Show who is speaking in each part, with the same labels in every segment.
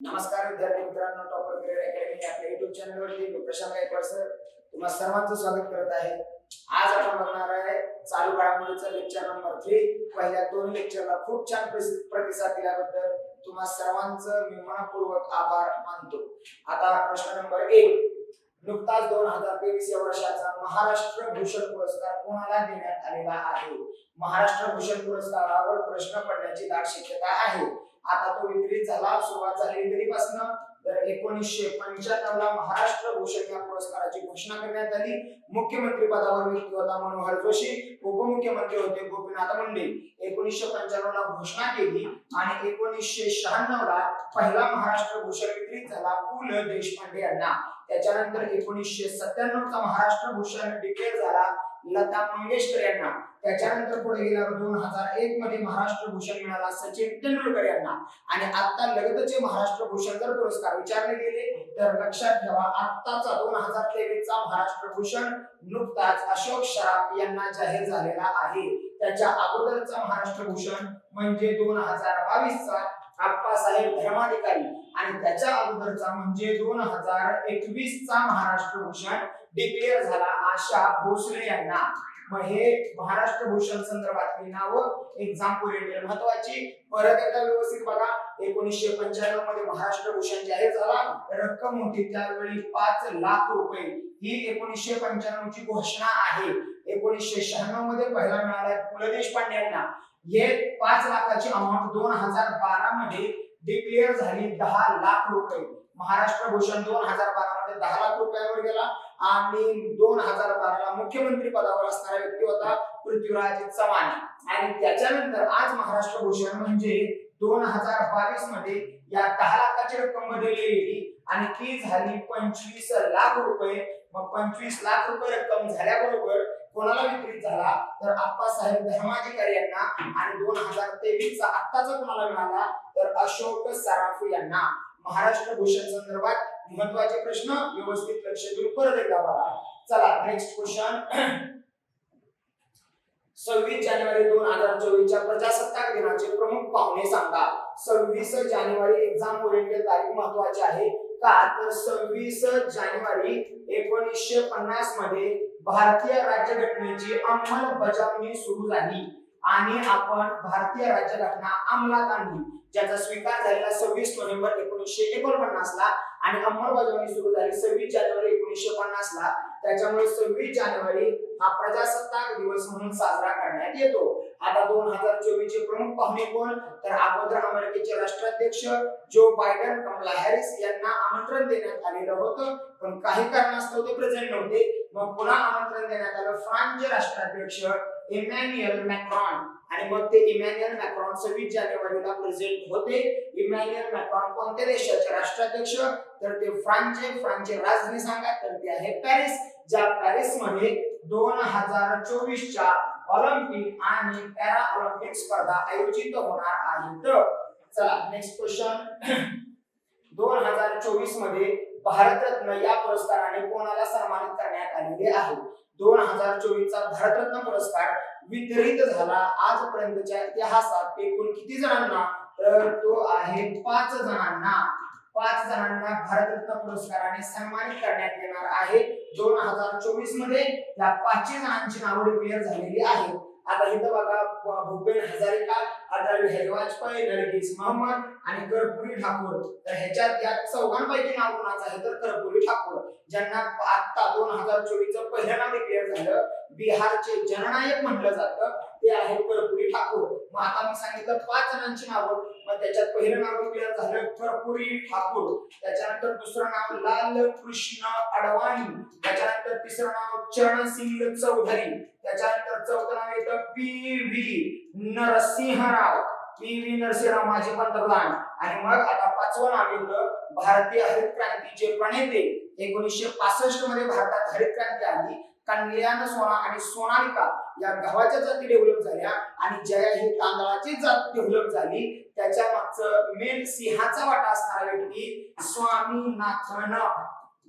Speaker 1: नमस्कार विद्यार्थी मित्रांनो टॉपर करिअर अकॅडमी आपल्या युट्यूब चॅनलवरती प्रशांत गायकवाड सर तुम्हा सर्वांचं स्वागत करत आहे. आज आपण बघणार आहे चालू घडामोडीचा लेक्चर नंबर थ्री पहिल्या दोन लेक्चरला खूप छान प्रतिसाद दिल्याबद्दल तुम्हा सर्वांचं मी मनपूर्वक आभार मानतो. आता प्रश्न नंबर एक. नुकताच दोन हजार तेवीस या वर्षाचा महाराष्ट्र भूषण पुरस्कार कोणाला देण्यात आलेला आहे? महाराष्ट्र भूषण पुरस्कारावर प्रश्न पडण्याची दाट शक्यता आहे. आता तो वितरित झाला सुरुवात झाली तरीपासून तर एकोणीसशे पंच्याण्णव ला महाराष्ट्र भूषण या पुरस्काराची घोषणा करण्यात आली. मुख्यमंत्री पदावर व्यक्ती होता मनोहर जोशी उपमुख्यमंत्री होते गोपीनाथ मुंडे. एकोणीसशे पंच्याण्णव ला घोषणा केली आणि एकोणीसशे शहाण्णव ला पहिला महाराष्ट्र भूषण वितरित झाला पु ल देशपांडे यांना. त्याच्यानंतर एकोणीसशे सत्त्याण्णव चा महाराष्ट्र भूषण डिक्लेअर झाला लता मंगेशकर यांना. त्याच्यानंतर पुढे गेल्यावर दोन हजार एक मध्ये महाराष्ट्र भूषण मिळाला सचिन तेंडुलकर यांना. आणि आता लगतचे महाराष्ट्र भूषण जर पुरस्कार विचारले गेले तर लक्षात ठेवा आत्ताचा दोन हजार तेवीस चा महाराष्ट्र भूषण नुकताच अशोक शराफ यांना जाहीर झालेला आहे. त्याच्या अगोदरचा महाराष्ट्र भूषण म्हणजे दोन हजार बावीस चा आप्पासाहेब धर्माधिकारी. आणि त्याच्या अगोदरचा म्हणजे दोन हजार एकवीस चा महाराष्ट्र भूषण डिक्लेअर झाला आशा भोसले यांना. मग हे महाराष्ट्र भूषण संदर्भातली नावं एक्झाम ओरिएंटेड महत्वाची. परत एकदा व्यवस्थित बघा. एकोणीसशे पंच्याण्णवमध्ये महाराष्ट्र भूषण जाहीर झाला. रक्कम होती त्यावेळी पाच लाख रुपये. ही एकोणीसशे पंच्याण्णव ची घोषणा आहे. एकोणीसशे शहाण्णवमध्ये पहिला मिळाला पु ल देशपांडे यांना. हे पाच लाखाची अमाऊंट दोन हजार बारा मध्ये डिक्लेअर झाली दहा लाख रुपये. महाराष्ट्र भूषण दोन हजार बारा मध्ये दहा लाख रुपयावर गेला आणि दोन हजार बाराला मुख्यमंत्री पदावर असणारा व्यक्ती होता पृथ्वीराज चव्हाण. आणि त्याच्यानंतर आज महाराष्ट्र भूषण म्हणजे दोन हजार बावीसमध्ये या दहा लाखाची रक्कम बदलली गेली आणि ती झाली पंचवीस लाख रुपये. मग पंचवीस लाख रुपये रक्कम झाल्याबरोबर कोणाला वितरित झाला? तर आप्पासाहेब धर्माधिकारी यांना आणि दोन हजार तेवीस चा आत्ताचा कोणाला मिळाला? तर अशोक सराफ यांना. महाराष्ट्र भूषण संदर्भात महत्त्वाचे प्रश्न व्यवस्थित लक्ष देऊन परत एकदा बघा. चला नेक्स्ट क्वेश्चन सव्वीस जानेवारी दोन हजार चोवीस च्या प्रजासत्ताक दिनाचे प्रमुख पाहुणे सांगा. सव्वीस जानेवारी एक्झाम ओरिएंटेड तारीख महत्वाची आहे का? तर सव्वीस जानेवारी एकोणीसशे पन्नासमध्ये भारतीय राज्यघटनेची अंमलबजावणी सुरू झाली. आणि आपण भारतीय राज्यघटना अंमलात आणली. ज्याचा स्वीकार झालेला सव्वीस नोव्हेंबर एकोणीसशे एकोणपन्नास ला आणि अंमलबजावणी सुरू झाली सव्वीस जानेवारी एकोणीसशे पन्नास ला. त्याच्यामुळे सव्वीस जानेवारी हा प्रजासत्ताक दिवस म्हणून साजरा करण्यात येतो. आता दोन हजार चोवीस चे प्रमुख पाहुणे कोण? तर अगोदर अमेरिकेचे राष्ट्राध्यक्ष जो बायडन कमला हॅरिस यांना आमंत्रण देण्यात आलेलं होतं. पण काही कारणास्तव ते प्रेझेंट नव्हते. मग पुन्हा आमंत्रण देण्यात आलं फ्रान्सचे राष्ट्राध्यक्ष इमॅन्युएल मॅक्रॉन. आणि मग ते इमॅन्युअल मॅक्रॉन सव्वीस जानेवारीला प्रेझेंट होते. इमॅन्युअल मॅक्रॉन कोणत्या देशाचे राष्ट्राध्यक्ष? तर ते फ्रान्सचे. फ्रान्सचे राजधानी सांगा. तर ते आहे पॅरिस. ज्या पॅरिसमध्ये दोन हजार चोवीस च्या ऑलिम्पिक आणि पॅरा ऑलिम्पिक स्पर्धा आयोजित होणार आहेत. चला नेक्स्ट क्वेश्चन दोन हजार चोवीसमध्ये भारतरत्न या पुरस्काराने कोणाला सन्मानित करण्यात आलेले आहे? दोन हजार चोवीस चा भारतरत्न पुरस्कार वितरित झाला. आजपर्यंतच्या इतिहासात एकूण किती जणांना तर तो आहे पाच जणांना. पाच जणांना भारतरत्न पुरस्काराने सन्मानित करण्यात येणार आहे. दोन हजार चोवीसमध्ये या पाचशे जणांची नावं डिक्लेअर झालेली आहेत. आता इथं बघा भूपेन हजारिका अटल बिहारी वाजपेयी नरगिस मोहम्मद आणि कर्पुरी ठाकूर. तर ह्याच्यात या चौघांपैकी नाव कोणाचं आहे? तर कर्पुरी ठाकूर. ज्यांना आता दोन हजार चोवीस पहिलं नाव डिक्लेअर झालं बिहारचे जननायक म्हटलं जातं ते आहे कर्पुरी ठाकूर. मग आता मी सांगितलं पाच जणांची नावं मग त्याच्यात पहिलं नाव डिक्लेअर झालं कर्पुरी ठाकूर. त्याच्यानंतर दुसरं नाव लाल कृष्ण अडवाणी. त्याच्यानंतर तिसरं नाव चरणसिंग चौधरी. त्याच्यानंतर P Narasimha Rao P V Narasimha Rao माजी पंतप्रधान. आणि मग आता पाचवं नाव येतं भारतीय हरित क्रांतीचे प्रणेते. एकोणीसशे पासष्टमध्ये भारतात हरित क्रांती आली. कल्याण सोना आणि सोनालिका या गव्हाच्या जाती डेव्हलप झाल्या आणि जया ही तांदळाची जात डेव्हलप झाली. त्याच्या मागचं मेन सिंहाचा वाटा असणारा व्यक्ती स्वामीनाथन.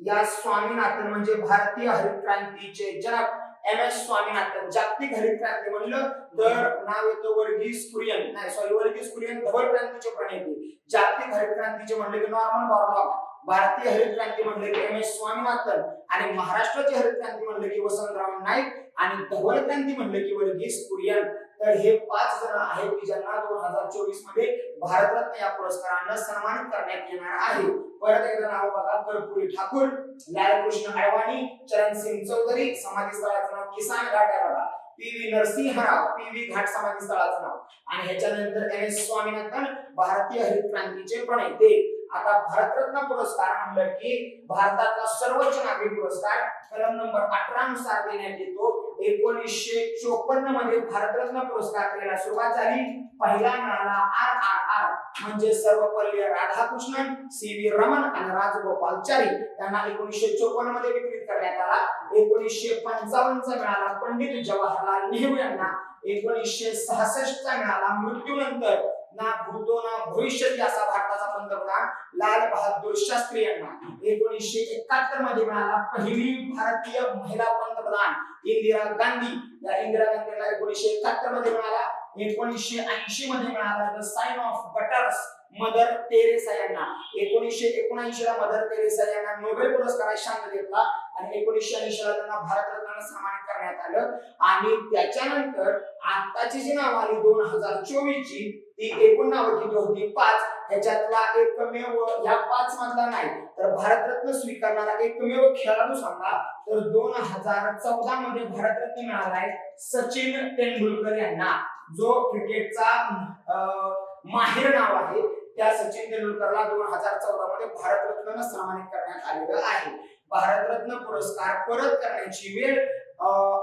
Speaker 1: या स्वामीनाथन म्हणजे भारतीय हरित क्रांतीचे जनक. एम एस स्वामीनाथन जागतिक हरित क्रांती म्हणलं तर नाव येतं वर्गीस कुरियन. नाही सॉरी वर्गीस कुरियन धवल क्रांतीचे प्रणेते. जागतिक हरित क्रांतीचे म्हणले की नॉर्मन बॉर्लॉग भारतीय हरित क्रांती म्हणले की एम एस स्वामीनाथन आणि महाराष्ट्राची हरित क्रांती म्हणले की वसंतराव नाईक. आणि धवल क्रांती म्हणले की वर्गीस कुरियन. तर हे पाच जण आहेत की ज्यांना दोन हजार चोवीसमध्ये भारतरत्न या पुरस्कारानं सन्मानित करण्यात येणार आहे. परत एकदा नाव बघा कर्पुरी ठाकूर लालकृष्ण अडवाणी चरणसिंग चौधरी समाधी स्थळाचं किसान घाट आहे बघा. P V Narasimha Rao P V Ghat समाधी स्थळाचं नाव. आणि ह्याच्यानंतर एम एस स्वामीनाथन भारतीय हरित क्रांतीचे प्रणेते. आता भारतरत्न पुरस्कार म्हणलं की भारताचा सर्वोच्च नागरी पुरस्कार कलम नंबर अठरा नुसार देण्यात येतो. एकोणीसशे चोपन्नमध्ये भारतरत्न पुरस्कार द्यायला सुरुवात झाली. पहिला मिळाला आर आर आर म्हणजे सर्वपल्ली राधाकृष्णन सी व्ही रमन आणि राजगोपालचारी त्यांना एकोणीसशे चोपन्नमध्ये करण्यात आला. एकोणीसशे पंचावन्नचा मिळाला. पंडित जवाहरलाल नेहरू यांना एकोणीसशे सहासष्ट चा मिळाला. मृत्यूनंतर ना भूतो ना भविष्यती असा भारताचा पंतप्रधान लाल बहादूर शास्त्री यांना एकोणीसशे एकाहत्तरमध्ये मिळाला पहिली भारतीय महिला पंतप्रधान इंदिरा गांधी. या इंदिरा गांधीला एकोणीसशे एकाहत्तरमध्ये मिळाला. एकोणीसशे ऐंशी मध्ये मिळाला the sign of butters Mother Teresa यांना. एकोणीसशे एकोणऐंशी ला मदर टेरेसा यांना नोबेल पुरस्कार शांत घेतला आणि एकोणीसशे ऐंशी ला त्यांना भारतरत्न सन्मानित करण्यात आलं. आणि त्याच्यानंतर आताची जी नाव आली दोन हजार चोवीस ची ती एकूण नावं किती होती. पाच. ह्याच्यातला एकमेव या पाच मधला नाही. तर भारतरत्न स्वीकारणारा एकमेव खेळाडू सांगा. तर दोन हजार चौदा मध्ये भारतरत्न मिळालाय सचिन तेंडुलकर यांना. जो क्रिकेटचा अं, माहिर नाव आहे. त्या सचिन तेंडुलकरला दोन हजार चौदा मध्ये भारतरत्न सन्मानित करण्यात आलेलं आहे. भारतरत्न पुरस्कार परत करण्याची वेळ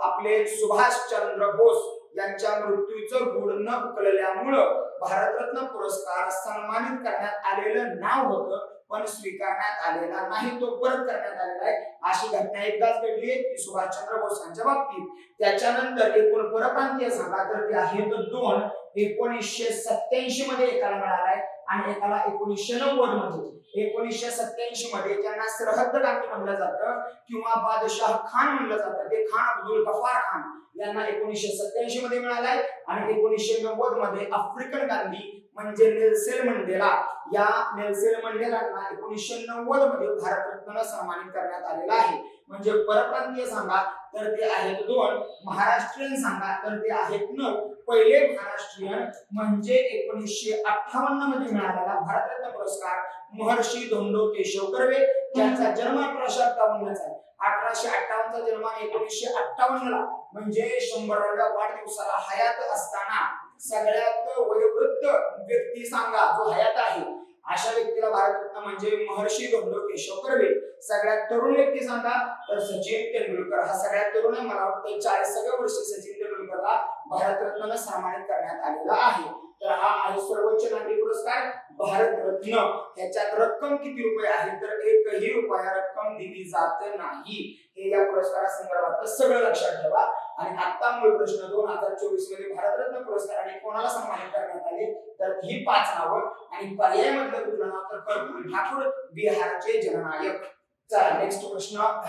Speaker 1: आपले सुभाष चंद्र बोस यांच्या मृत्यूचं गुड न उकलल्यामुळं भारतरत्न पुरस्कार सन्मानित करण्यात आलेलं नाव होतं. पण स्वीकारण्यात आलेला नाही. तो परत करण्यात आलेला आहे. अशी घटना एकदाच घडली. आहे ती सुभाषचंद्र बोसांच्या बाबतीत. त्याच्यानंतर एकूण परप्रांतीय सांगा तर ते आहेत दोन एकोणीसशे सत्याऐंशी मध्ये एकाला मिळालाय आणि एकाला एकोणीसशे नव्वदमध्ये. एकोणीसशे सत्याऐंशी मध्ये ज्यांना सरहद्द क्रांती म्हणलं जातं किंवा बादशाह खान म्हणलं जातं ते खान अब्दुल गफार खान यांना एकोणीसशे सत्याऐंशी मध्ये मिळालाय आणि एकोणीसशे नव्वदमध्ये आफ्रिकन गांधी म्हणजे नेल्सेल मंडेला. या नेल्सेल मंडेलांना एकोणीसशे नव्वदमध्ये भारतरत्न सन्मानित करण्यात आलेला आहे. म्हणजे परप्रांतीय सांगा तर ते आहेत दोन. महाराष्ट्रीयन सांगा तर ते आहेत नऊ. पहिले महाराष्ट्रीयन म्हणजे एकोणीसशे अठ्ठावन्नमध्ये मिळालेला भारतरत्न पुरस्कार महर्षी धोंडो केशव कर्वे ज्यांचा जन्म अठराशे अठ्ठावन्नचा आहे. अठराशे अठ्ठावन्नचा जन्म एकोणीसशे अठ्ठावन्नला म्हणजे शंभराव्या वाढदिवसाला हयात असताना सगळ्यात वयोवृद्ध व्यक्ती सांगा जो हयात आहे. अशा व्यक्तीला भारतरत्न म्हणजे महर्षी धोंडो केशव कर्वे. सगळ्यात तरुण व्यक्ती सांगा तर सचिन तेंडुलकर. हा सगळ्यात तरुण आहे मला वाटतं चाळीसाव्या वर्षी सचिन तेंडुलकरला भारतरत्न सन्मानित करण्यात आलेला आहे. तर हा आहे सर्वोच्च नागरी पुरस्कार. भारतरत्न ह्याच्यात रक्कम किती रुपये आहे? तर एकही रुपया रक्कम दिली जात नाही. हे या पुरस्कारासंदर्भात सगळं लक्षात ठेवा. आणि आता मूळ प्रश्न दोन हजार चोवीसमध्ये भारतरत्न पुरस्काराने कोणाला सन्मानित करण्यात आले? तर ही पाच नावं आणि पर्याय मधलं कुठलं नाव तर कर्पूर ठाकूर बिहारचे जननायक. चला नेक्स्ट प्रश्न.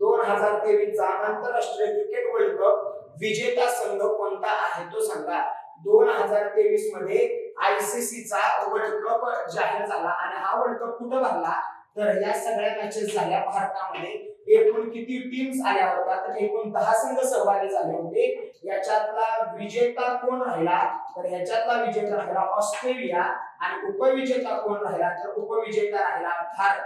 Speaker 1: दोन हजार तेवीस चा आंतरराष्ट्रीय क्रिकेट वर्ल्ड कप विजेता संघ कोणता आहे तो सांगा. दोन हजार तेवीसमध्ये आयसीसीचा वर्ल्ड कप जाहीर झाला आणि हा वर्ल्ड कप कुठं भरला? तर या सगळ्या मॅचेस झाल्या भारतामध्ये. एकूण किती टीम्स आल्या होत्या? तर एकूण दहा संघ सहभागी झाले होते. याच्यातला विजेता कोण राहिला? तर ह्याच्यातला विजेता राहिला ऑस्ट्रेलिया आणि उपविजेता कोण राहिला? तर उपविजेता राहिला भारत.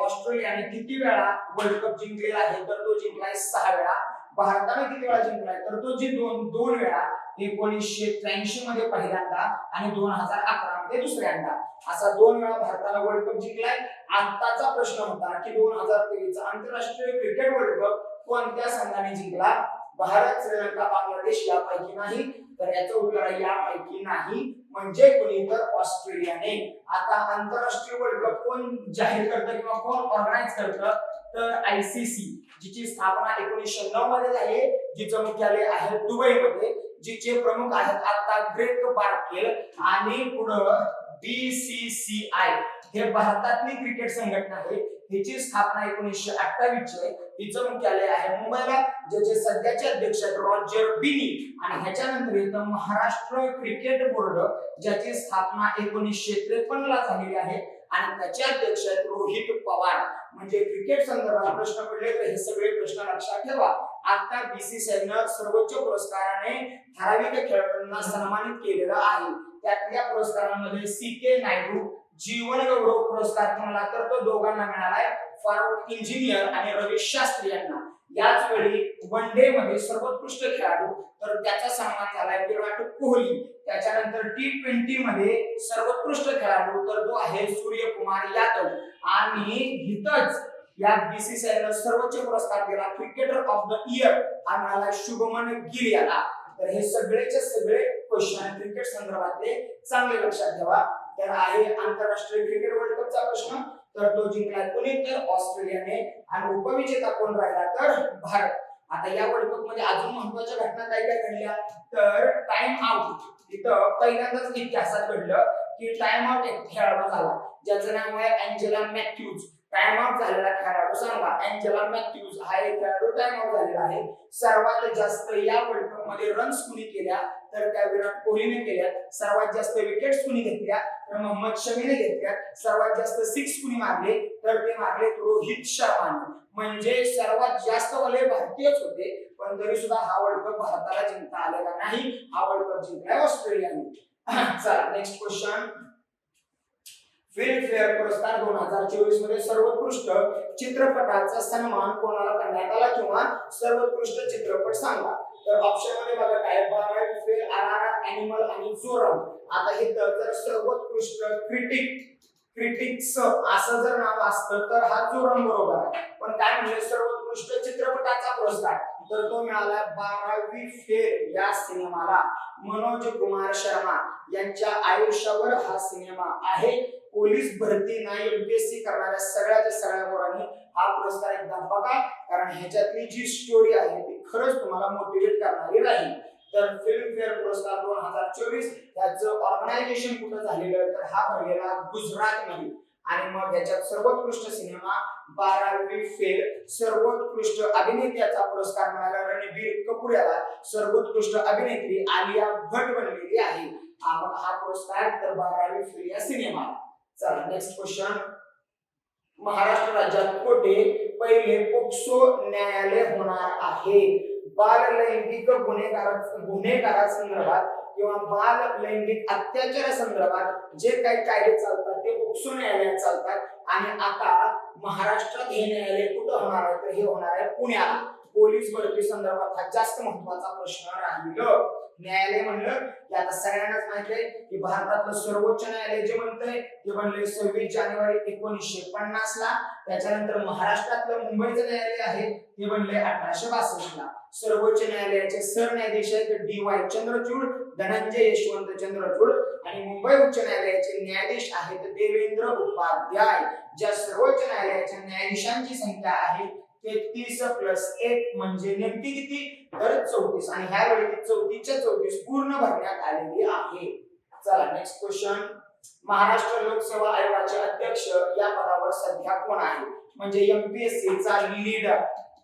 Speaker 1: ऑस्ट्रेलियाने किती वेळा वर्ल्ड कप जिंकलेला आहे? तर तो जिंकलाय सहा वेळा. भारताने किती वेळा जिंकलाय? तर तो जी दोन दोन वेळा एकोणीसशे त्र्याऐंशी मध्ये पहिल्यांदा आणि दोन हजार अकरा मध्ये दुसऱ्यांदा. असा दोन वेळा भारताला वर्ल्ड कप जिंकलाय. आताचा प्रश्न होता की दोन हजार तेवीस आंतरराष्ट्रीय क्रिकेट वर्ल्ड कप कोणत्या संघाने जिंकला? भारत श्रीलंका बांगलादेश यापैकी नाही. तर याचं उत्तर आहे यापैकी नाही. म्हणजे कोणी? तर ऑस्ट्रेलियाने. आता आंतरराष्ट्रीय वर्ल्ड कप कोण जाहीर करतं किंवा कोण ऑर्गनाईज करतं? तर आयसीसी जिची स्थापना एकोणीसशे नऊ मध्ये झाली जिचं मुख्यालय आहे दुबईमध्ये जिचे प्रमुख आहेत आता ग्रेट बार्केल आणि पुढं बीसीसीआय हे भारतातली क्रिकेट संघटना आहे. हिची स्थापना एकोणीसशे अठ्ठावीस ची आहे. हिचं मुख्यालय आहे मुंबईला ज्याचे सध्याचे अध्यक्ष आहेत रॉजर बिनी. आणि ह्याच्यानंतर येतं महाराष्ट्र क्रिकेट बोर्ड ज्याची स्थापना एकोणीसशे त्रेपन्न ला झालेली आहे. आणि त्याचे अध्यक्ष आहेत रोहित पवार. म्हणजे क्रिकेट संदर्भात प्रश्न पडले तर हे सगळे प्रश्न लक्षात ठेवा. आता बीसीसीआयनं सर्वोच्च पुरस्काराने ठराविक खेळाडूंना सन्मानित केलेलं आहे. त्यातल्या पुरस्कारांमध्ये सी के नायडू जीवन गौरव पुरस्कार म्हणाला तर तो दोघांना मिळालाय. फारुख इंजिनियर आणि रवी शास्त्री यांना. याच वेळी वन डे मध्ये सर्वोत्कृष्ट खेळाडू तर त्याचा सन्मान झालाय विराट कोहली. त्याच्यानंतर टी ट्वेंटी मध्ये सर्वोत्कृष्ट खेळाडू तर तो आहे सूर्यकुमार यादव. आणि हितच या बीसीसीआय सर्वोच्च पुरस्कार दिला क्रिकेटर ऑफ द इयर हा मिळाला शुभमन गिल याला तर हे सगळेचे सगळे क्वेश्चन क्रिकेट संदर्भातले चांगले लक्षात ठेवा. तर आहे आंतरराष्ट्रीय क्रिकेट वर्ल्ड कपचा प्रश्न. तर तो जिंकला कोणी तर ऑस्ट्रेलियाने. आणि उपविजेता कोण राहिला तर भारत. आता या वर्ल्ड कपमध्ये अजून महत्त्वाच्या घटना काय काय घडल्या? तर टाइम आउट इथं पहिल्यांदाच इतिहासात घडलं की टाइम आउट एक खेळाडू झाला. ज्याचं नाव आहे अँजेला मॅथ्यूज टाइम आउट झालेला खेळाडू सांगा. अँजेला मॅथ्यूज हा एक खेळाडू टाइम आउट झालेला आहे. सर्वात जास्त या वर्ल्ड कपमध्ये रन्स कुणी केल्या? तर त्या विराट कोहलीने केल्या सर्वात जास्त विकेट्स कुणी घेतल्या? तर मोहम्मद शमीने घेतल्या सर्वात जास्त सिक्स कुणी मारले? तर ते मारले रोहित शर्माने. म्हणजे सर्वात जास्त वाले भारतीयच होते. पण तरी सुद्धा हा वर्ल्ड कप भारताला जिंकता आलेला नाही. हा वर्ल्ड कप जिंकलाय ऑस्ट्रेलियाने. चला नेक्स्ट क्वेश्चन फिल्मफेअर पुरस्कार दोन हजार चोवीसमध्ये सर्वोत्कृष्ट चित्रपटाचा सन्मान कोणाला करण्यात आला किंवा सर्वोत्कृष्ट चित्रपट सांगा? तर ऑप्शनमध्ये बघा काय बारावी फेल आर अॅनिमल आणि जोरम आता हे जर सर्वोत्कृष्ट क्रिटिक क्रिटिक्स असं जर नाव असतं तर हा जोरम बरोबर आहे. पण काय म्हणजे सर्वोत्कृष्ट चित्रपटाचा पुरस्कार. तर तो मिळाला बारावी फेर या सिनेमाला. मनोज कुमार शर्मा यांच्या आयुष्यावर हा सिनेमा आहे. पोलीस भरती ना एमपीएससी करणाऱ्या सगळ्याच्या सगळ्या पोरांनी हा पुरस्कार एकदा बघा कारण ह्याच्यातली जी स्टोरी आहे ती खरंच तुम्हाला मोटिवेट करणारी राहील. तर फिल्मफेअर पुरस्कार दोन हजार चोवीस याचं ऑर्गनायझेशन कुठं झालेलं तर हा भरलेला गुजरात मध्ये आणि मग याच्यात सर्वोत्कृष्ट सिनेमा बारावी फेल सर्वोत्कृष्ट अभिनेत्याचा पुरस्कार मिळाला रणबीर कपूर याला. सर्वोत्कृष्ट अभिनेत्री आलिया भट बनलेली आहे. आपण हा पुरस्कार तर बारावी फेल या सिनेमाला. चला नेक्स्ट क्वेश्चन महाराष्ट्र राज्यात कोठे पहिले पोक्सो न्यायालय होणार आहे? बाल लैंगिक गुन्हेगार संदर्भात किंवा बाल लैंगिक अत्याचारा संदर्भात जे काही कायदे चालतात ते पोक्सो न्यायालयात चालतात. आणि आता महाराष्ट्रात हे न्यायालय कुठं होणार आहे? तर हे होणार आहे पुण्यात. पोलीस भरती संदर्भात हा जास्त महत्त्वाचा प्रश्न राहिलं. न्यायालय म्हणलं की आता सगळ्यांनाच माहिती आहे की भारतातलं सर्वोच्च न्यायालय जे म्हणतंय ते बनले सव्वीस जानेवारी एकोणीसशे पन्नास ला. त्याच्यानंतर महाराष्ट्रातलं मुंबईचं न्यायालय आहे ते म्हणले अठराशे बासष्ट ला. सर्वोच्च न्यायालयाचे सरन्यायाधीश आहेत डी वाय चंद्रचूड धनंजय यशवंत चंद्रचूड आणि मुंबई उच्च न्यायालयाचे न्यायाधीश आहेत देवेंद्र उपाध्याय. ज्या सर्वोच्च न्यायालयाच्या न्यायाधीशांची संख्या आहे तेहतीस प्लस एक म्हणजे नेमकी किती? तर चौतीस. आणि ह्या वेळी चौतीसच्या चौतीस पूर्ण भरण्यात आलेली आहे. चला नेक्स्ट क्वेश्चन महाराष्ट्र लोकसेवा आयोगाचे अध्यक्ष या पदावर सध्या कोण आहे? म्हणजे एमपीएससी चा लीडर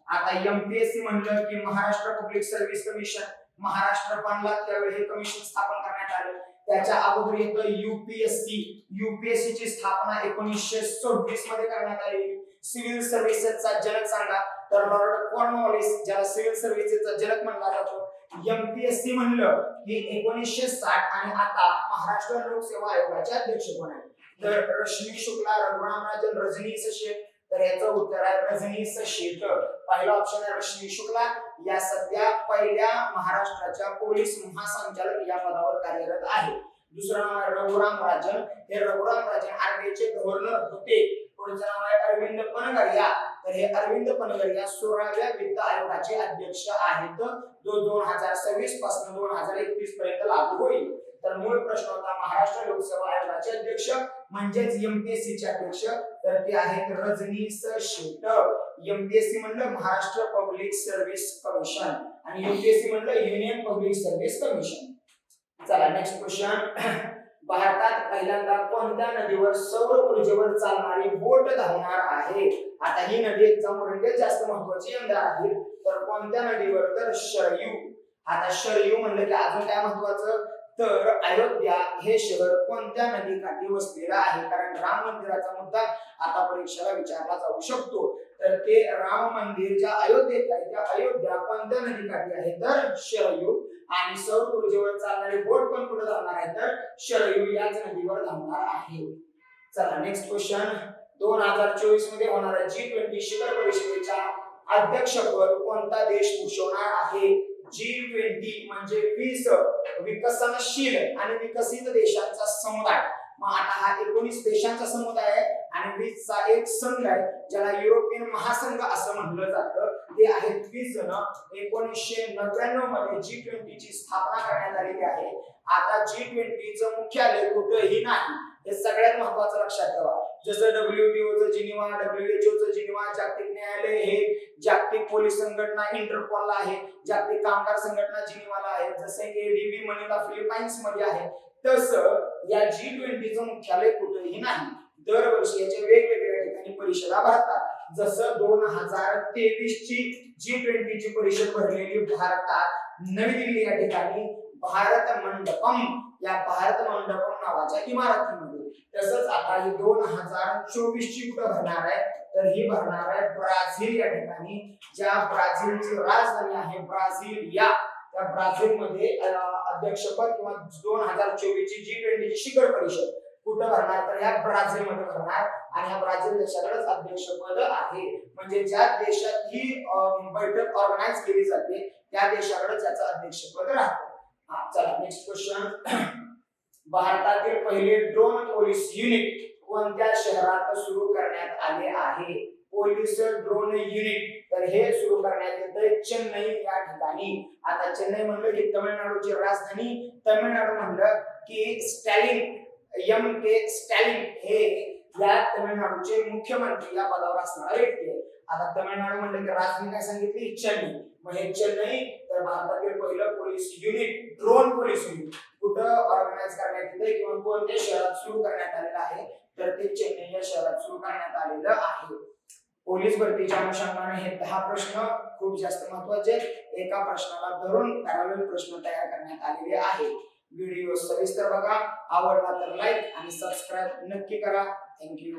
Speaker 1: आता एमपीएससी म्हणलं की Maharashtra public service commission Maharashtra बनला त्यावेळी हे कमिशन स्थापन करण्यात आलं. त्याच्या अगोदर येतं युपीएससी युपीएससी ची स्थापना एकोणीसशे सव्वीसमध्ये करण्यात आली सिव्हिल सर्व्हिसेसचा जनक सांगा. तर लॉर्ड कॉर्नवॉलिस ज्याला सिव्हिल सर्व्हिसेसचा जनक म्हणला जातो. एमपीएससी म्हणलं की एकोणीसशे साठ आणि आता महाराष्ट्र लोकसेवा आयोगाचे अध्यक्ष कोण आहे तर रश्मी शुक्ला रघुराम राजन रजनीश शेठ तर याचं उत्तर आहे रजनी सशेत पहिला ऑप्शन आहे रश्मी शुक्ला. या सध्या पहिल्या महाराष्ट्राच्या पोलीस महासंचालक या पदावर कार्यरत आहे. दुसरं नाव आहे रघुराम राजन हे रघुराम राजन आरबीआयचे गव्हर्नर होते. पुढचं नाव आहे अरविंद पनगरिया तर हे अरविंद पनगरिया सोळाव्या वित्त आयोगाचे अध्यक्ष आहेत. जो दोन हजार सव्वीसपासून दोन हजार एकवीस पर्यंत लागू होईल. तर मूळ प्रश्न होता महाराष्ट्र लोकसेवा आयोगाचे अध्यक्ष म्हणजेच एमपीएससी चे अध्यक्ष. तर ते आहेत रजनीश शेट एमपीएससी म्हणलं महाराष्ट्र पब्लिक सर्व्हिस कमिशन आणि एमपीएससी म्हणलं युनियन पब्लिक सर्व्हिस कमिशन चला नेक्स्ट क्वेश्चन भारतात पहिल्यांदा कोणत्या नदीवर सौर ऊर्जेवर चालणारी बोट धावणार आहे? आता ही नदी एक्झाम ओरिएंटेड म्हणजे जास्त महत्वाची यंदा आहे. तर कोणत्या नदीवर? तर शरयू. आता शरयू म्हणलं की अजून काय महत्वाचं? तर अयोध्या हे शहर कोणत्या नदीकाठी वसलेलं आहे? कारण राम मंदिराचा मुद्दा आता परीक्षेला विचारला जाऊ शकतो. तर ते राम मंदिर ज्या अयोध्येत आहे त्या अयोध्या कोणत्या नदीकाठी आहे? तर शरयू. आणि सौर ऊर्जेवर चालणारे बोट पण कुठे जाणार आहे तर शरयू याच नदीवर धावणार आहे. चला नेक्स्ट क्वेश्चन दोन हजार चोवीसमध्ये होणाऱ्या जी ट्वेंटी शिखर परिषदेच्या अध्यक्षपद कोणता देश भूषवणार आहे? जी ट्वेंटी म्हणजे वीस विकसनशील आणि विकसित देशांचा समुदाय. मग आता हा एकोणीस देशांचा समुदाय आहे. आणि वीसचा एक संघ आहे ज्याला युरोपियन महासंघ असं म्हटलं जातं. ते आहेत वीस जण. एकोणीसशे नव्याण्णवमध्ये जी ट्वेंटीची स्थापना करण्यात आलेली आहे. आता जी ट्वेंटीचं मुख्यालय कुठंही नाही. हे सगळ्यात महत्वाचं लक्षात ठेवा. जसं डब्ल्यूटीओचं जिनिवा डब्ल्यूएचओचं जिनिवा जागतिक न्यायालय हे जागतिक पोलीस संघटना इंटरपॉलला आहे. जागतिक कामगार संघटना जिनिवाला आहे. जसे एडीबी मनीला फिलिपाईन्समध्ये आहे. तसं या जी ट्वेंटीचं मुख्यालय कुठेही नाही. दरवर्षी याच्या वेगवेगळ्या ठिकाणी परिषदा भरतात. जसं दोन हजार तेवीस ची जी ट्वेंटी ची परिषद भरलेली भारतात नवी दिल्ली या ठिकाणी भारत मंडपम या भारत मंडपम नावाच्या इमारतीमध्ये. तसंच आता ही दोन हजार चोवीस ची कुठं भरणार आहे? तर ही भरणार आहे ब्राझील या ठिकाणी. ज्या ब्राझीलची राजधानी आहे ब्राझील या त्या ब्राझीलमध्ये अध्यक्षपद किंवा दोन हजार चोवीस ची जी ट्वेंटी शिखर परिषद. कुठं भरणार? तर या ब्राझील मध्ये भरणार. आणि या ब्राझील देशाकडेच अध्यक्षपद आहे. म्हणजे ज्या देशात ही बैठक ऑर्गनाईज केली जाते त्या देशाकडे त्याचं अध्यक्षपद राहतं. हा चला नेक्स्ट क्वेश्चन भारतातील पहिले ड्रोन पोलीस युनिट कोणत्या शहरात सुरू करण्यात आले आहे? पोलीस ड्रोन युनिट तर हे सुरू करण्यात येतं चेन्नई या ठिकाणी. आता चेन्नई म्हणलं की तमिळनाडूची राजधानी. तमिळनाडू म्हणलं की स्टॅलिन. एम के स्टॅलिन हे या तमिळनाडूचे मुख्यमंत्री या पदावर असणारा व्यक्ती आहे आता तमिळनाडू म्हणलं की राजनी काय सांगितली? चेन्नई. मग हे चेन्नई तर भारतातील पहिलं police unit drone police unit कुठं ऑर्गनाईज करण्यात येते? किंवा कोणत्या शहरात सुरू करण्यात आलेलं आहे? तर ते चेन्नई या शहरात सुरू करण्यात आलेलं आहे. पोलीस भरतीच्या अनुषंगाने हे दहा प्रश्न खूप जास्त महत्त्वाचे आहेत. एका प्रश्नाला धरून पॅरल प्रश्न तयार करण्यात आलेले आहेत. व्हिडिओ सविस्तर बघा. आवडला तर लाईक आणि सबस्क्राईब नक्की करा. थँक्यू